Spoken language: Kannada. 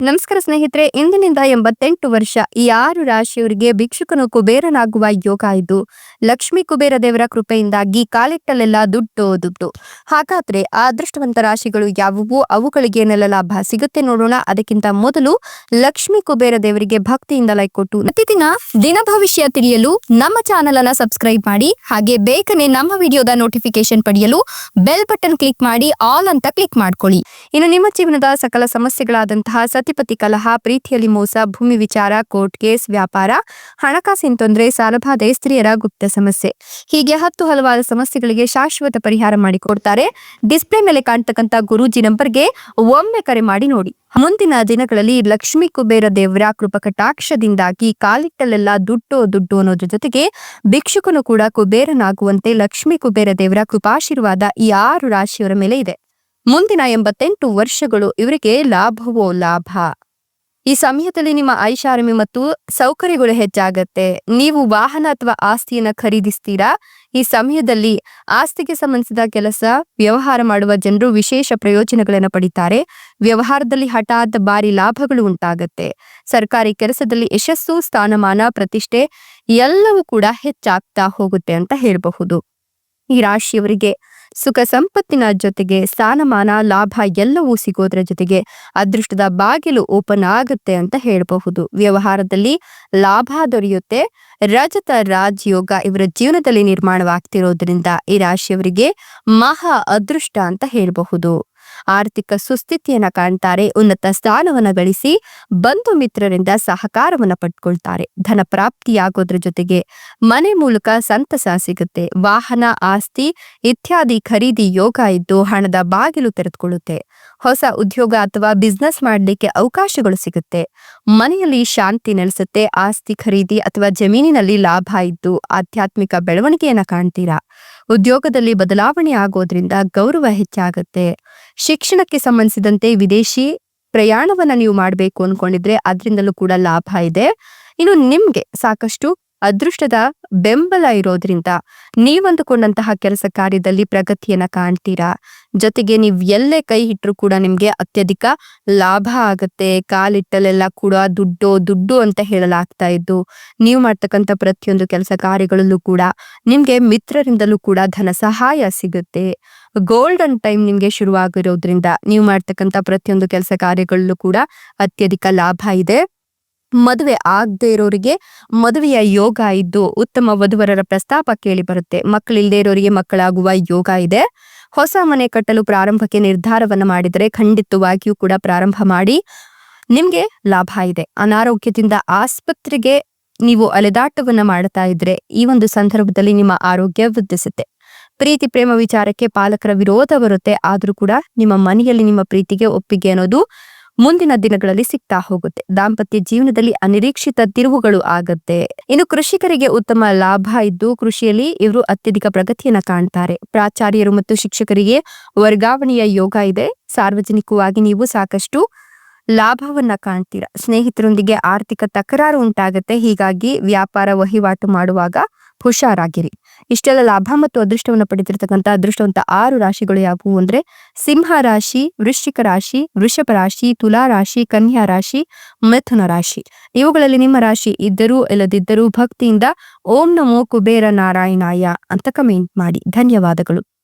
ನಮಸ್ಕಾರ ಸ್ನೇಹಿತರೆ, ಇಂದಿನಿಂದ ಎಂಬತ್ತೆಂಟು ವರ್ಷ ಈ ಆರು ರಾಶಿಯವರಿಗೆ ಭಿಕ್ಷುಕನು ಕುಬೇರನಾಗುವ ಯೋಗ ಇದು. ಲಕ್ಷ್ಮಿ ಕುಬೇರ ದೇವರ ಕೃಪೆಯಿಂದಾಗಿ ಕಾಲಿಟ್ಟಲೆಲ್ಲ ದುಡ್ಡು ದುಡ್ಡು. ಹಾಗಾದ್ರೆ ಆ ಅದೃಷ್ಟವಂತ ರಾಶಿಗಳು ಯಾವುವು? ಅವುಗಳಿಗೆ ಏನೆಲ್ಲ ಲಾಭ ಸಿಗುತ್ತೆ ನೋಡೋಣ. ಅದಕ್ಕಿಂತ ಮೊದಲು ಲಕ್ಷ್ಮಿ ಕುಬೇರ ದೇವರಿಗೆ ಭಕ್ತಿಯಿಂದ ಲೈಕ್ ಕೊಟ್ಟು. ಪ್ರತಿದಿನ ದಿನ ಭವಿಷ್ಯ ತಿಳಿಯಲು ನಮ್ಮ ಚಾನೆಲ್ ಅನ್ನ ಸಬ್ಸ್ಕ್ರೈಬ್ ಮಾಡಿ, ಹಾಗೆ ಬೇಗನೆ ನಮ್ಮ ವಿಡಿಯೋದ ನೋಟಿಫಿಕೇಶನ್ ಪಡೆಯಲು ಬೆಲ್ ಬಟನ್ ಕ್ಲಿಕ್ ಮಾಡಿ ಆಲ್ ಅಂತ ಕ್ಲಿಕ್ ಮಾಡ್ಕೊಳ್ಳಿ. ಇನ್ನು ನಿಮ್ಮ ಜೀವನದ ಸಕಲ ಸಮಸ್ಯೆಗಳಾದಂತಹ ಸತಿಪತಿ ಕಲಹ ಪ್ರೀತಿಯಲ್ಲಿ ಮೋಸ ಭೂಮಿ ವಿಚಾರ, ಕೋರ್ಟ್ ಕೇಸ್, ವ್ಯಾಪಾರ, ಹಣಕಾಸಿನ ತೊಂದರೆ ಸಾಲಬಾಧೆ ಸ್ತ್ರೀಯರ ಗುಪ್ತ ಸಮಸ್ಯೆ. ಹೀಗೆ ಹತ್ತು ಹಲವಾರು ಸಮಸ್ಯೆಗಳಿಗೆ ಶಾಶ್ವತ ಪರಿಹಾರ ಮಾಡಿಕೊಡ್ತಾರೆ. ಡಿಸ್ಪ್ಲೇ ಮೇಲೆ ಕಾಣ್ತಕ್ಕಂತ ಗುರೂಜಿ ನಂಬರ್ಗೆ ಒಮ್ಮೆ ಕರೆ ಮಾಡಿ ನೋಡಿ. ಮುಂದಿನ ದಿನಗಳಲ್ಲಿ ಲಕ್ಷ್ಮೀ ಕುಬೇರ ದೇವರ ಕೃಪಕಟಾಕ್ಷದಿಂದಾಗಿ ಕಾಲಿಟ್ಟಲೆಲ್ಲ ದುಡ್ಡು ದುಡ್ಡು ಅನ್ನೋದ್ರ ಜೊತೆಗೆ ಭಿಕ್ಷುಕನು ಕೂಡ ಕುಬೇರನಾಗುವಂತೆ ಲಕ್ಷ್ಮೀ ಕುಬೇರ ದೇವರ ಕೃಪಾಶೀರ್ವಾದ ಈ ಆರು ರಾಶಿಯವರ ಮೇಲೆ ಇದೆ. ಮುಂದಿನ ಎಂಬತ್ತೆಂಟು ವರ್ಷಗಳು ಇವರಿಗೆ ಲಾಭವೋ ಲಾಭ? ಈ ಸಮಯದಲ್ಲಿ ನಿಮ್ಮ ಐಷಾರಾಮಿ ಮತ್ತು ಸೌಕರ್ಯಗಳು ಹೆಚ್ಚಾಗತ್ತೆ. ನೀವು ವಾಹನ ಅಥವಾ ಆಸ್ತಿಯನ್ನ ಖರೀದಿಸ್ತೀರಾ? ಈ ಸಮಯದಲ್ಲಿ ಆಸ್ತಿಗೆ ಸಂಬಂಧಿಸಿದ ಕೆಲಸ, ವ್ಯವಹಾರ ಮಾಡುವ ಜನರು ವಿಶೇಷ ಪ್ರಯೋಜನಗಳನ್ನು ಪಡಿತಾರೆ. ವ್ಯವಹಾರದಲ್ಲಿ ಹಠಾತ್ ಭಾರಿ ಲಾಭಗಳು ಉಂಟಾಗತ್ತೆ. ಸರ್ಕಾರಿ ಕೆಲಸದಲ್ಲಿ ಯಶಸ್ಸು, ಸ್ಥಾನಮಾನ, ಪ್ರತಿಷ್ಠೆ ಎಲ್ಲವೂ ಕೂಡ ಹೆಚ್ಚಾಗ್ತಾ ಹೋಗುತ್ತೆ ಅಂತ ಹೇಳಬಹುದು. ಈ ರಾಶಿಯವರಿಗೆ ಸುಖ ಸಂಪತ್ತಿನ ಜೊತೆಗೆ ಸ್ಥಾನಮಾನ, ಲಾಭ ಎಲ್ಲವೂ ಸಿಗೋದ್ರ ಜೊತೆಗೆ ಅದೃಷ್ಟದ ಬಾಗಿಲು ಓಪನ್ ಆಗುತ್ತೆ ಅಂತ ಹೇಳಬಹುದು. ವ್ಯವಹಾರದಲ್ಲಿ ಲಾಭ ದೊರೆಯುತ್ತೆ, ರಜತ ರಾಜಯೋಗ ಇವರ ಜೀವನದಲ್ಲಿ ನಿರ್ಮಾಣವಾಗ್ತಿರೋದ್ರಿಂದ ಈ ರಾಶಿಯವರಿಗೆ ಮಹಾ ಅದೃಷ್ಟ ಅಂತ ಹೇಳಬಹುದು. ಆರ್ಥಿಕ ಸುಸ್ಥಿತಿಯನ್ನ ಕಾಣ್ತಾರೆ, ಉನ್ನತ ಸ್ಥಾನವನ್ನ ಗಳಿಸಿ ಬಂಧು ಮಿತ್ರರಿಂದ ಸಹಕಾರವನ್ನ ಪಡ್ಕೊಳ್ತಾರೆ. ಧನ ಪ್ರಾಪ್ತಿಯಾಗೋದ್ರ ಜೊತೆಗೆ ಮನೆ ಮೂಲಕ ಸಂತಸ ಸಿಗುತ್ತೆ. ವಾಹನ, ಆಸ್ತಿ ಇತ್ಯಾದಿ ಖರೀದಿ ಯೋಗ ಇದ್ದು ಹಣದ ಬಾಗಿಲು ತೆರೆದುಕೊಳ್ಳುತ್ತೆ. ಹೊಸ ಉದ್ಯೋಗ ಅಥವಾ ಬಿಸ್ನೆಸ್ ಮಾಡಲಿಕ್ಕೆ ಅವಕಾಶಗಳು ಸಿಗುತ್ತೆ. ಮನೆಯಲ್ಲಿ ಶಾಂತಿ ನೆಲೆಸುತ್ತೆ, ಆಸ್ತಿ ಖರೀದಿ ಅಥವಾ ಜಮೀನಿನಲ್ಲಿ ಲಾಭ ಇದ್ದು ಆಧ್ಯಾತ್ಮಿಕ ಬೆಳವಣಿಗೆಯನ್ನ ಕಾಣ್ತೀರಾ? ಉದ್ಯೋಗದಲ್ಲಿ ಬದಲಾವಣೆ ಆಗೋದ್ರಿಂದ ಗೌರವ ಹೆಚ್ಚಾಗುತ್ತೆ. ಶಿಕ್ಷಣಕ್ಕೆ ಸಂಬಂಧಿಸಿದಂತೆ ವಿದೇಶಿ ಪ್ರಯಾಣವನ್ನ ನೀವು ಮಾಡಬೇಕು ಅನ್ಕೊಂಡಿದ್ರೆ ಅದರಿಂದಲೂ ಕೂಡ ಲಾಭ ಇದೆ. ಇನ್ನು ನಿಮ್ಗೆ ಸಾಕಷ್ಟು ಅದೃಷ್ಟದ ಬೆಂಬಲ ಇರೋದ್ರಿಂದ ನೀವಂದುಕೊಂಡಂತಹ ಕೆಲಸ ಕಾರ್ಯದಲ್ಲಿ ಪ್ರಗತಿಯನ್ನ ಕಾಣ್ತೀರಾ? ಜೊತೆಗೆ ನೀವು ಎಲ್ಲೇ ಕೈ ಇಟ್ರು ಕೂಡ ನಿಮ್ಗೆ ಅತ್ಯಧಿಕ ಲಾಭ ಆಗತ್ತೆ ಕಾಲಿಟ್ಟಲೆಲ್ಲ ಕೂಡ ದುಡ್ಡು ದುಡ್ಡು ಅಂತ ಹೇಳಲಾಗ್ತಾ ಇದ್ದು, ನೀವು ಮಾಡ್ತಕ್ಕಂಥ ಪ್ರತಿಯೊಂದು ಕೆಲಸ ಕಾರ್ಯಗಳಲ್ಲೂ ಕೂಡ ನಿಮ್ಗೆ ಮಿತ್ರರಿಂದಲೂ ಕೂಡ ಧನ ಸಹಾಯ ಸಿಗುತ್ತೆ. ಗೋಲ್ಡನ್ ಟೈಮ್ ನಿಮ್ಗೆ ಶುರುವಾಗಿರೋದ್ರಿಂದ ನೀವು ಮಾಡ್ತಕ್ಕಂಥ ಪ್ರತಿಯೊಂದು ಕೆಲಸ ಕಾರ್ಯಗಳಲ್ಲೂ ಕೂಡ ಅತ್ಯಧಿಕ ಲಾಭ ಇದೆ. ಮದುವೆ ಆಗದೆ ಇರೋರಿಗೆ ಮದುವೆಯ ಯೋಗ ಇದ್ದು ಉತ್ತಮ ವಧುವರರ ಪ್ರಸ್ತಾಪ ಕೇಳಿ ಬರುತ್ತೆ. ಮಕ್ಕಳಿಲ್ಲದೆ ಇರೋರಿಗೆ ಮಕ್ಕಳಾಗುವ ಯೋಗ ಇದೆ. ಹೊಸ ಮನೆ ಕಟ್ಟಲು ಪ್ರಾರಂಭಕ್ಕೆ ನಿರ್ಧಾರವನ್ನ ಮಾಡಿದರೆ ಖಂಡಿತವಾಗಿಯೂ ಕೂಡ ಪ್ರಾರಂಭ ಮಾಡಿ ನಿಮ್ಗೆ ಲಾಭ ಇದೆ. ಅನಾರೋಗ್ಯದಿಂದ ಆಸ್ಪತ್ರೆಗೆ ನೀವು ಅಲೆದಾಟವನ್ನ ಮಾಡ್ತಾ ಇದ್ರೆ ಈ ಒಂದು ಸಂದರ್ಭದಲ್ಲಿ ನಿಮ್ಮ ಆರೋಗ್ಯ ವೃದ್ಧಿಸುತ್ತೆ. ಪ್ರೀತಿ, ಪ್ರೇಮ ವಿಚಾರಕ್ಕೆ ಪಾಲಕರ ವಿರೋಧ ಬರುತ್ತೆ. ಆದ್ರೂ ಕೂಡ ನಿಮ್ಮ ಮನೆಯಲ್ಲಿ ನಿಮ್ಮ ಪ್ರೀತಿಗೆ ಒಪ್ಪಿಗೆ ಅನ್ನೋದು ಮುಂದಿನ ದಿನಗಳಲ್ಲಿ ಸಿಗ್ತಾ ಹೋಗುತ್ತೆ. ದಾಂಪತ್ಯ ಜೀವನದಲ್ಲಿ ಅನಿರೀಕ್ಷಿತ ತಿರುವುಗಳು ಆಗುತ್ತೆ. ಇನ್ನು ಕೃಷಿಕರಿಗೆ ಉತ್ತಮ ಲಾಭ ಇದ್ದು ಕೃಷಿಯಲ್ಲಿ ಇವರು ಅತ್ಯಧಿಕ ಪ್ರಗತಿಯನ್ನ ಕಾಣ್ತಾರೆ. ಪ್ರಾಚಾರ್ಯರು ಮತ್ತು ಶಿಕ್ಷಕರಿಗೆ ವರ್ಗಾವಣೆಯ ಯೋಗ ಇದೆ. ಸಾರ್ವಜನಿಕವಾಗಿ ನೀವು ಸಾಕಷ್ಟು ಲಾಭವನ್ನ ಕಾಣ್ತೀರಾ. ಸ್ನೇಹಿತರೊಂದಿಗೆ ಆರ್ಥಿಕ ತಕರಾರು ಉಂಟಾಗತ್ತೆ. ಹೀಗಾಗಿ ವ್ಯಾಪಾರ ವಹಿವಾಟು ಮಾಡುವಾಗ ಹುಷಾರಾಗಿರಿ. ಇಷ್ಟೆಲ್ಲ ಲಾಭ ಮತ್ತು ಅದೃಷ್ಟವನ್ನು ಪಡೆದಿರತಕ್ಕಂಥ ಅದೃಷ್ಟವಂತ ಆರು ರಾಶಿಗಳು ಯಾವುವು ಅಂದ್ರೆ ಸಿಂಹ ರಾಶಿ, ವೃಶ್ಚಿಕ ರಾಶಿ, ವೃಷಭ ರಾಶಿ, ತುಲಾ ರಾಶಿ, ಕನ್ಯಾ ರಾಶಿ, ಮಿಥುನ ರಾಶಿ. ಇವುಗಳಲ್ಲಿ ನಿಮ್ಮ ರಾಶಿ ಇದ್ದರೂ ಇಲ್ಲದಿದ್ದರೂ ಭಕ್ತಿಯಿಂದ ಓಂ ನಮೋ ಕುಬೇರ ನಾರಾಯಣಾಯ ಅಂತ ಕಮೆಂಟ್ ಮಾಡಿ. ಧನ್ಯವಾದಗಳು.